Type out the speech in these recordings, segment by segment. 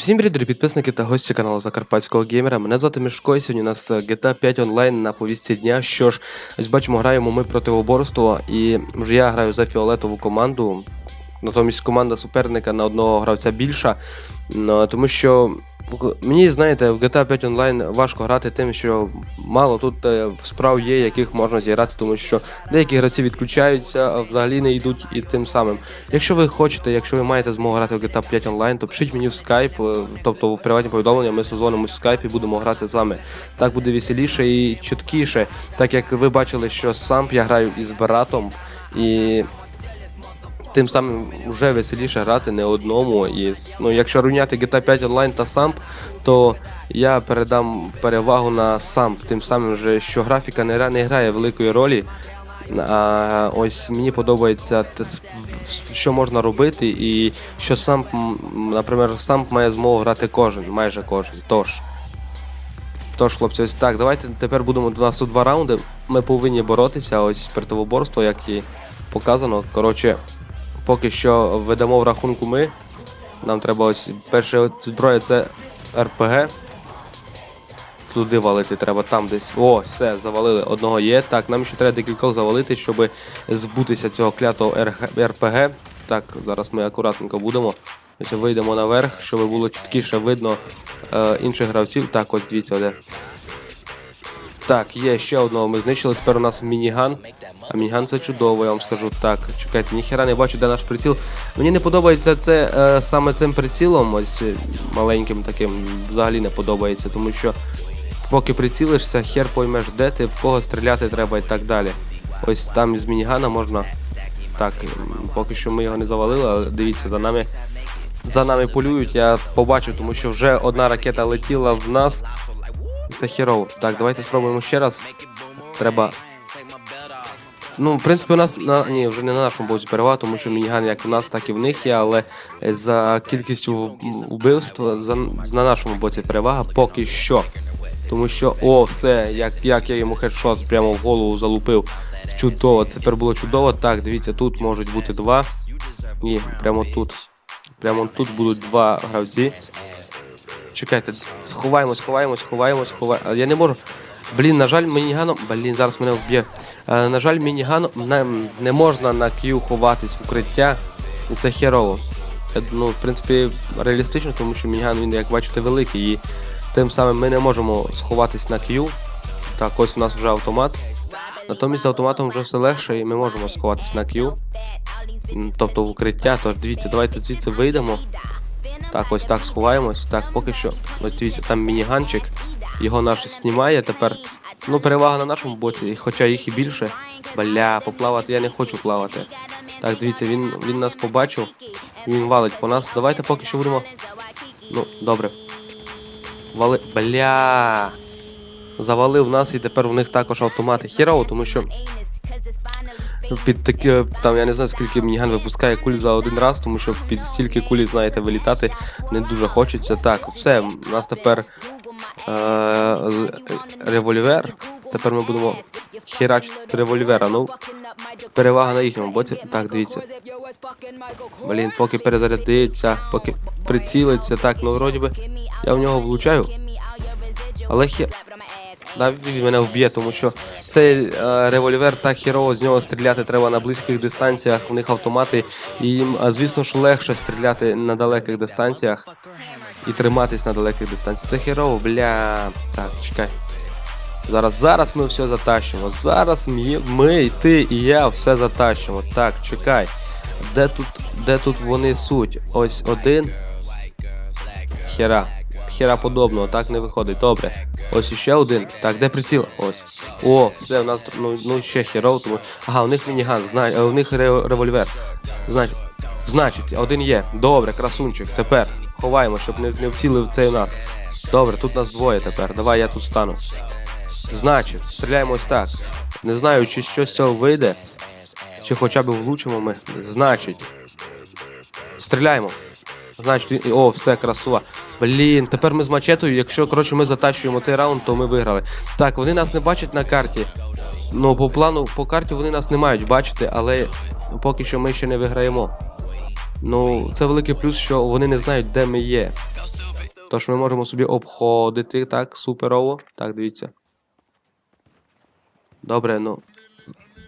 Всім привіт, підписники та гості каналу Закарпатського геймера. Мене звати Мішко, і сьогодні у нас е, GTA 5 онлайн на повістці дня. Що ж, ось бачимо, граємо ми проти оборства, і вже я граю за фіолетову команду. Натомість команда суперника на одного гравця більша. Ну, тому що мені, знаєте, в GTA 5 онлайн важко грати тим, що мало тут е, справ є, яких можна зіграти, тому що деякі гравці відключаються, а взагалі не йдуть і тим самим. Якщо ви хочете, якщо ви маєте змогу грати в GTA 5 онлайн, то пишіть мені в Skype, е, тобто в приватні повідомлення, ми созвонимось в Skype і будемо грати з вами. Так буде веселіше і чіткіше, так як ви бачили, що сам я граю із братом, і тим самим вже веселіше грати не одному. І ну, якщо рівняти GTA 5 онлайн та самп, то я передам перевагу на самп, тим самим, вже, що графіка не, не грає великої ролі. А ось мені подобається що можна робити, і що сам, наприклад, сам має змогу грати кожен, майже кожен. Тож. Тож, хлопці, ось так. Давайте тепер будемо у нас тут два раунди. Ми повинні боротися, ось противоборство, як і показано. Коротше, поки що ведемо в рахунку ми. Нам треба ось перша зброя це РПГ. Туди валити треба там десь. О, все, завалили. Одного є. Так, нам ще треба декількох завалити, щоб збутися цього клятого РПГ. Так, зараз ми акуратненько будемо. Ось вийдемо наверх, щоб було чіткіше видно е, інших гравців. Так, ось дивіться, де. Так, є ще одного ми знищили. Тепер у нас мініган. А мініган це чудово, я вам скажу. Так, чекайте, ніхера не бачу, де наш приціл. Мені не подобається це е, саме цим прицілом, ось е, маленьким таким, взагалі не подобається, тому що поки прицілишся, хер поймеш, де ти, в кого стріляти треба і так далі. Ось там із мінігана можна. Так, поки що ми його не завалили, але дивіться, за нами. За нами полюють, я побачу, тому що вже одна ракета летіла в нас. Це херово. Так, давайте спробуємо ще раз. Треба. Ну, в принципі, у нас на ні, вже не на нашому боці перевага, тому що мініган як в нас, так і в них є, але е, за кількістю вбивств за, на нашому боці перевага поки що. Тому що, о, все, як, як я йому хедшот прямо в голову залупив. Чудово, це тепер було чудово. Так, дивіться, тут можуть бути два. Ні, прямо тут. Прямо тут будуть два гравці. Чекайте, сховаємось, ховаємось, ховаємось, ховаємось. Я не можу. Блін, на жаль, мініганом. Блін, зараз мене вб'є. Е, на жаль, мініганом нам не можна на Q ховатись в укриття. І це херово. Ну, в принципі, реалістично, тому що мініган, він, як бачите, великий. І тим самим ми не можемо сховатись на Q. Так, ось у нас вже автомат. Натомість з автоматом вже все легше, і ми можемо сховатись на Q. Тобто в укриття. Тож дивіться, давайте звідси вийдемо. Так, ось так сховаємось. Так, поки що. Ось дивіться, там мініганчик. Його наш знімає тепер. Ну, перевага на нашому боці, хоча їх і більше. Бля, поплавати я не хочу плавати. Так, дивіться, він, він нас побачив. Він валить по нас. Давайте поки що будемо. Ну, добре. Вали. Бля. Завалив нас і тепер в них також автомати. Хірово, тому що під таке, там я не знаю скільки мініган випускає куль за один раз, тому що під стільки кулі, знаєте, вилітати не дуже хочеться. Так, все, у нас тепер е, револьвер. Тепер ми будемо херачити з револьвера. Ну, перевага на їхньому боці. Так, дивіться. Блін, поки перезарядиться, поки прицілиться. Так, ну вроді би я в нього влучаю. Але хе... Да, він мене вб'є, тому що цей е, револьвер так херово з нього стріляти треба на близьких дистанціях, в них автомати, і їм, звісно ж, легше стріляти на далеких дистанціях і триматись на далеких дистанціях. Це херово, бля. Так, чекай. Зараз, зараз ми все затащимо. Зараз ми, ми, ти, і я все затащимо. Так, чекай. Де тут, де тут вони суть? Ось один. Хера. Хера подобного, так не виходить. Добре. Ось іще один. Так, де приціл? Ось. О, все, у нас ну, ну ще херово, тому. Ага, у них мініган, знай, е, у них ре- револьвер. Значить, значить, один є. Добре, красунчик. Тепер ховаємо, щоб не, не вцілив цей у нас. Добре, тут нас двоє тепер. Давай я тут стану. Значить, стріляємо ось так. Не знаю, чи щось цього вийде, чи хоча б влучимо ми. Значить. Стріляємо. Значить, о, все, красува. Блін, тепер ми з мачетою, якщо коротше ми затащуємо цей раунд, то ми виграли. Так, вони нас не бачать на карті. Ну, по плану, по карті вони нас не мають бачити, але поки що ми ще не виграємо. Ну, це великий плюс, що вони не знають, де ми є. Тож ми можемо собі обходити так, суперово. Так, дивіться. Добре, ну.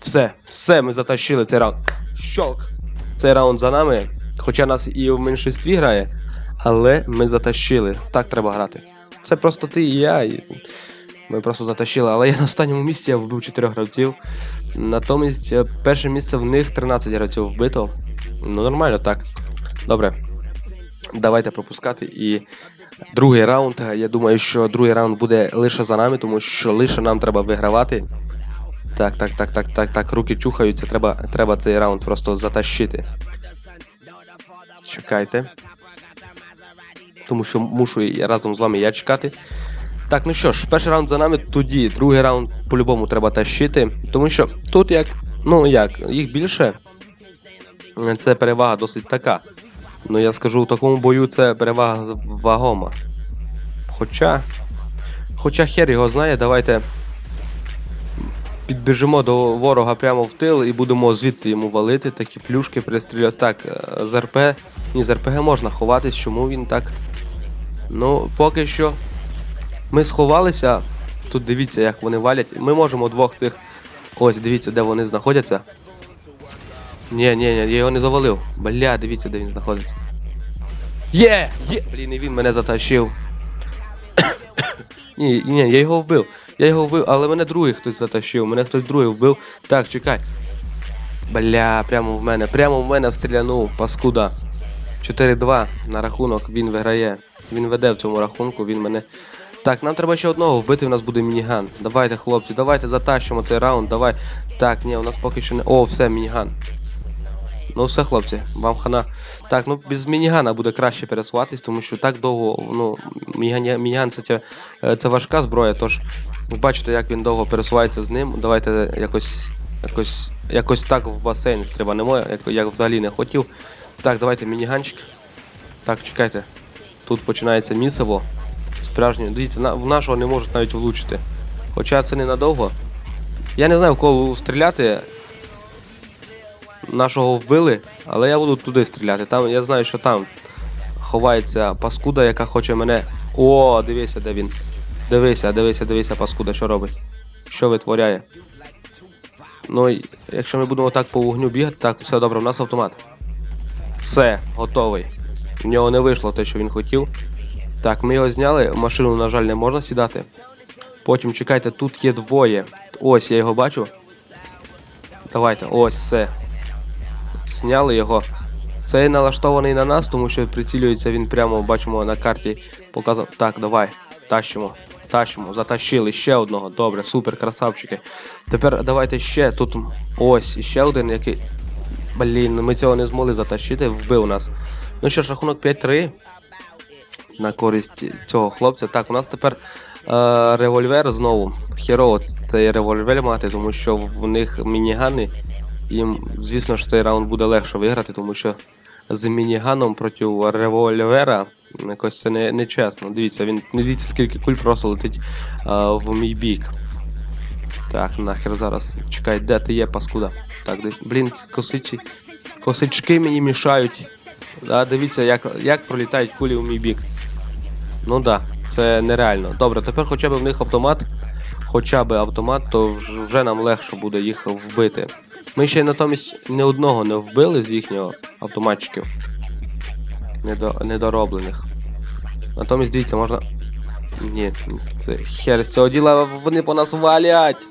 Все, все, ми затащили цей раунд. Щолк! Цей раунд за нами. Хоча нас і в меншинстві грає, але ми затащили. Так треба грати. Це просто ти і я. І... Ми просто затащили. Але я на останньому місці я вбив 4 гравців. Натомість е, перше місце в них 13 гравців вбито. Ну, нормально, так. Добре. Давайте пропускати. І другий раунд. Я думаю, що другий раунд буде лише за нами, тому що лише нам треба вигравати. Так, так, так, так, так, так, руки чухаються, треба, треба цей раунд просто затащити. Чекайте. Тому що мушу разом з вами я чекати. Так, ну що ж, перший раунд за нами, тоді другий раунд по-любому треба тащити. Тому що тут як, ну як, їх більше. Це перевага досить така. Ну я скажу, у такому бою це перевага вагома. Хоча. Хоча хер його знає, давайте підбіжимо до ворога прямо в тил і будемо звідти йому валити, такі плюшки пристрілювати. Так, е, з РП. Ні, з РПГ можна ховатись, чому він так. Ну, поки що ми сховалися. Тут дивіться, як вони валять. Ми можемо двох цих. Ось, дивіться, де вони знаходяться. Ні, ні, ні, я його не завалив. Бля, дивіться, де він знаходиться. Є! Є! Блін, і він мене затащив. ні, ні, я його вбив. Я його вбив, але мене другий хтось затащив, мене хтось другий вбив. Так, чекай. Бля, прямо в мене, прямо в мене встрілянув, паскуда. 4-2 на рахунок, він виграє. Він веде в цьому рахунку, він мене. Так, нам треба ще одного вбити, у нас буде мініган. Давайте, хлопці, давайте затащимо цей раунд, давай. Так, ні, у нас поки що не. О, все, мініган. Ну все, хлопці, вам хана. Так, ну без мінігана буде краще пересуватись, тому що так довго, ну, мініган, це, е, це важка зброя, тож ви бачите, як він довго пересувається з ним. Давайте якось, якось, якось так в басейн стрибанемо, як я взагалі не хотів. Так, давайте мініганчик. Так, чекайте. Тут починається місиво. Справжнє. Дивіться, на, в нашого не можуть навіть влучити. Хоча це ненадовго. Я не знаю, в кого стріляти. Нашого вбили, але я буду туди стріляти. Там, я знаю, що там ховається паскуда, яка хоче мене. О, дивися, де він. Дивися, дивися, дивися, паскуда, що робить. Що витворяє. Ну, якщо ми будемо так по вогню бігати, так, все добре, у нас автомат. Все, готовий. В нього не вийшло те, що він хотів. Так, ми його зняли, машину, на жаль, не можна сідати. Потім чекайте, тут є двоє. Ось я його бачу. Давайте, ось все. Зняли його. Цей налаштований на нас, тому що прицілюється він прямо, бачимо на карті. Показав. Так, давай. Тащимо. Тащимо. Затащили ще одного. Добре, супер, красавчики. Тепер давайте ще тут. Ось, іще один, який. Блін, ми цього не змогли затащити, вбив нас. Ну що ж, рахунок 5-3 на користь цього хлопця. Так, у нас тепер е, револьвер знову. Херово цей револьвер мати, тому що в них мінігани. Їм, звісно ж, цей раунд буде легше виграти, тому що з мініганом проти револьвера якось це не, не чесно. Дивіться, він не дивіться, скільки куль просто летить е, в мій бік. Так, нахер зараз. Чекай, де ти є, паскуда? Так, десь. Блін, косичі. Косички мені мішають. Да, дивіться, як, як пролітають кулі у мій бік. Ну да, це нереально. Добре, тепер хоча б в них автомат. Хоча б автомат, то вже нам легше буде їх вбити. Ми ще натомість ні одного не вбили з їхнього автоматчиків. Недо, недороблених. Натомість, дивіться, можна. Ні, це хер цього діла вони по нас валять.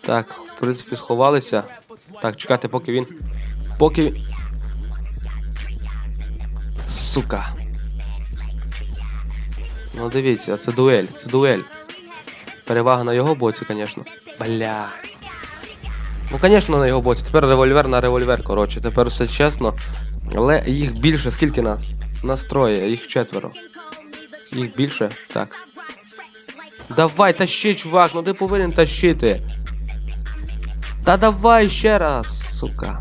Так, в принципі, сховалися. Так, чекати, поки він. Поки. Сука. Ну дивіться, це дуель, це дуель. Перевага на його боці, звісно. Бля. Ну, звісно, на його боці. Тепер револьвер на револьвер, коротше. Тепер все чесно. Але їх більше, скільки нас? Нас троє, їх четверо. Їх більше? Так. Давай, тащи, чувак, ну ти повинен тащити. Та давай ще раз, сука.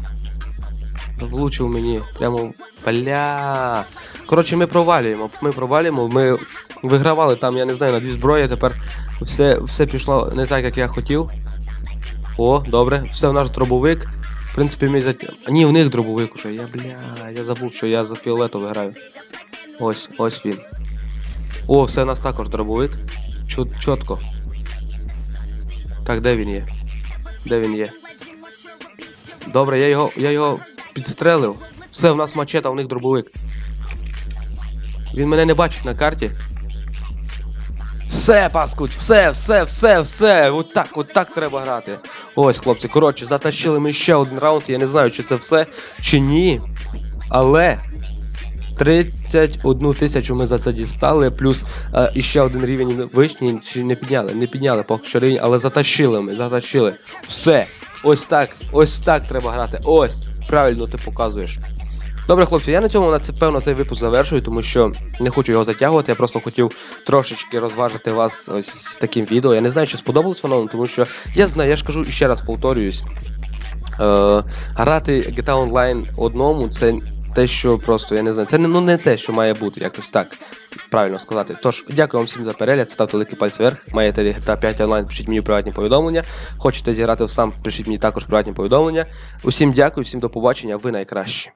Влучив мені. Прямо. Бля. Коротше, ми провалюємо. Ми провалюємо. Ми вигравали там, я не знаю, на дві зброї. Тепер все, все пішло не так, як я хотів. О, добре, все в наш дробовик. В принципі, ми за... Ні, в них дробовик уже. Я бля, я забув, що я за фіолетовий граю. Ось, ось він. О, все у нас також дробовик. Чот, чітко. Так, де він є? Де він є? Добре, я його, я його підстрелив. Все, у нас мачета, у них дробовик. Він мене не бачить на карті. Все, паскудь, все, все, все, все. От так, от так треба грати. Ось, хлопці, коротше, затащили ми ще один раунд. Я не знаю, чи це все, чи ні. Але 31 тисячу ми за це дістали, плюс е, іще один рівень вишні, чи не підняли, не підняли поки що рівень, але затащили ми, затащили. Все. Ось так, ось так треба грати. Ось. Правильно ти показуєш. Добре, хлопці, я на цьому на це певно цей випуск завершую, тому що не хочу його затягувати. Я просто хотів трошечки розважити вас ось таким відео. Я не знаю, чи сподобалось воно, тому що я знаю, я ж кажу і ще раз повторююсь. Е, грати GTA Online одному це те, що просто я не знаю. Це не, ну, не те, що має бути, якось так. Правильно сказати. Тож, дякую вам всім за перегляд, ставте великий пальці вверх. Маєте GTA 5 онлайн, пишіть мені приватні повідомлення. Хочете зіграти сам, пишіть мені також приватні повідомлення. Усім дякую, всім до побачення, ви найкращі.